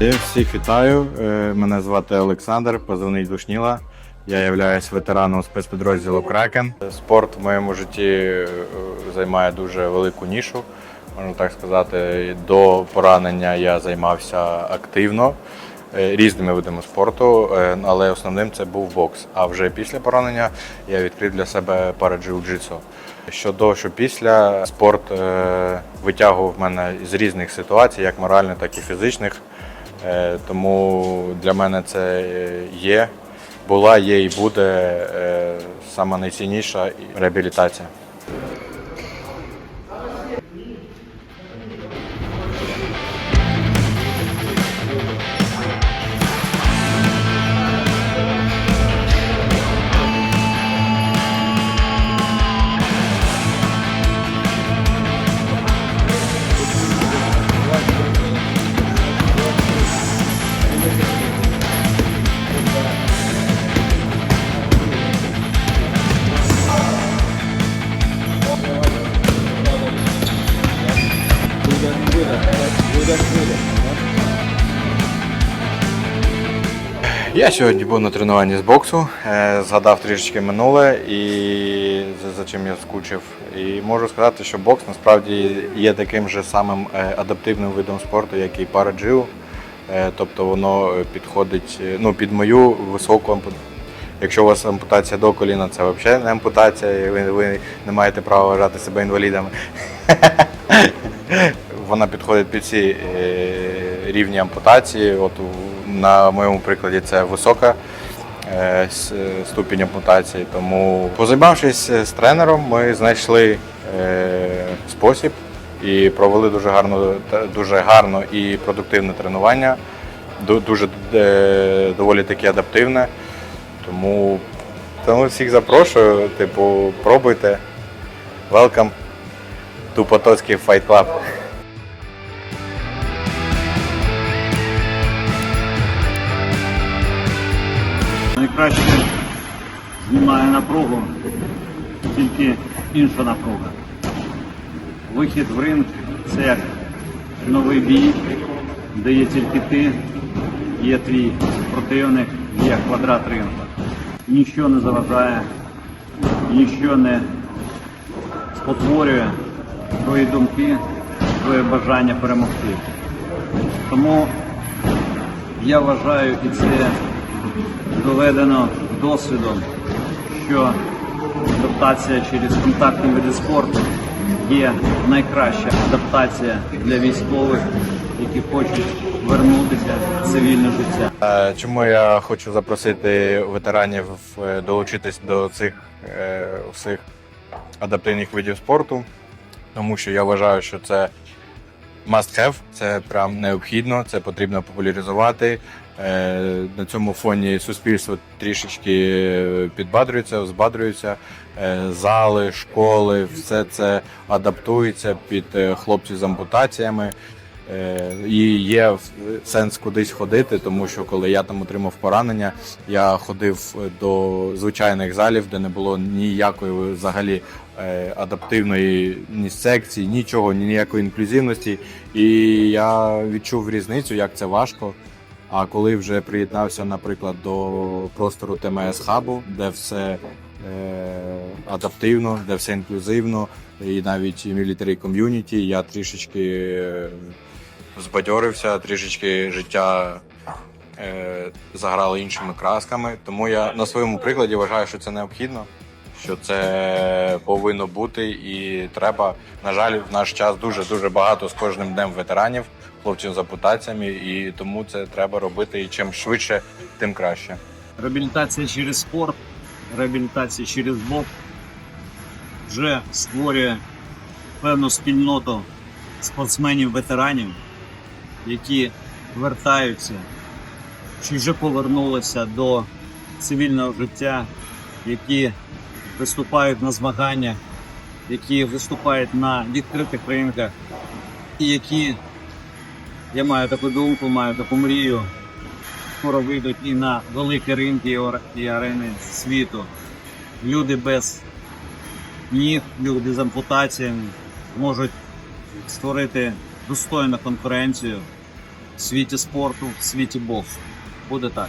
Я всіх вітаю. Е, Мене звати Олександр, позивний Душніла. Я являюсь ветераном спецпідрозділу Кракен. Спорт в моєму житті е, займає дуже велику нішу, можна так сказати. До поранення я займався активно е, різними видами спорту, але основним це був бокс. А вже після поранення я відкрив для себе параджиу-джитсу. Що до, що після спорт витягував мене з різних ситуацій, як моральних, так і фізичних. Е, Тому для мене це е, є, була, є і буде саме найцінніша реабілітація. Я сьогодні був на тренуванні з боксу, е, згадав трішечки минуле і за, чим я скучив. І можу сказати, що бокс насправді є таким же самим е, адаптивним видом спорту, як і параджиу. Е, Тобто воно підходить ну, під мою високу ампутацію. Якщо у вас ампутація до коліна, це взагалі не ампутація, і ви, ви не маєте права вважати себе інвалідами. Вона підходить під всі рівні ампутації. От на моєму прикладі це висока е, ступінь ампутації. Тому, позаймавшись з тренером, ми знайшли е, спосіб і провели дуже гарно, дуже гарно і продуктивне тренування. Дуже е, доволі таки адаптивне. Тому, тому всіх запрошую, типу, пробуйте. Welcome to Потоцький Fight Club. Найкраще знімає напругу, тільки інша напруга. Вихід в ринг це новий бій, де є тільки ти, є твій противник, є квадрат рингу. Ніщо не заважає, ніщо не спотворює твої думки, твоє бажання перемогти. Тому я вважаю, і це доведено досвідом, що адаптація через контактні види спорту є найкраща адаптація для військових, які хочуть вернутися в цивільне життя. Чому я хочу запросити ветеранів е, долучитись до цих е, всіх адаптивних видів спорту, тому що я вважаю, що це must have, це прям необхідно, це потрібно популяризувати. Е, На цьому фоні суспільство трішечки підбадрюється, взбадрюється. Е, Зали, школи, все це адаптується під е, хлопців з ампутаціями. Е, І є сенс кудись ходити, тому що коли я там отримав поранення, я ходив до звичайних залів, де не було ніякої взагалі е, адаптивної ні секції, нічого, ніякої інклюзивності. І я відчув різницю, як це важко. А коли вже приєднався, наприклад, до простору ТМС хабу, де все е, адаптивно, де все інклюзивно, і навіть мілітарі ком'юніті, я трішечки е, збадьорився, трішечки життя е, заграло іншими красками. Тому я на своєму прикладі вважаю, що це необхідно, що це повинно бути і треба. На жаль, в наш час дуже дуже багато з кожним днем ветеранів, хлопців з ампутаціями, і тому це треба робити. І чим швидше, тим краще. Реабілітація через спорт, реабілітація через бок вже створює певну спільноту спортсменів-ветеранів, які вертаються чи вже повернулися до цивільного життя, які виступають на змаганнях, які виступають на відкритих рингах, і які, я маю таку думку, маю таку мрію, скоро вийдуть і на великі ринки і арени світу. Люди без ніг, люди з ампутаціями можуть створити достойну конкуренцію в світі спорту, в світі боксу. Буде так.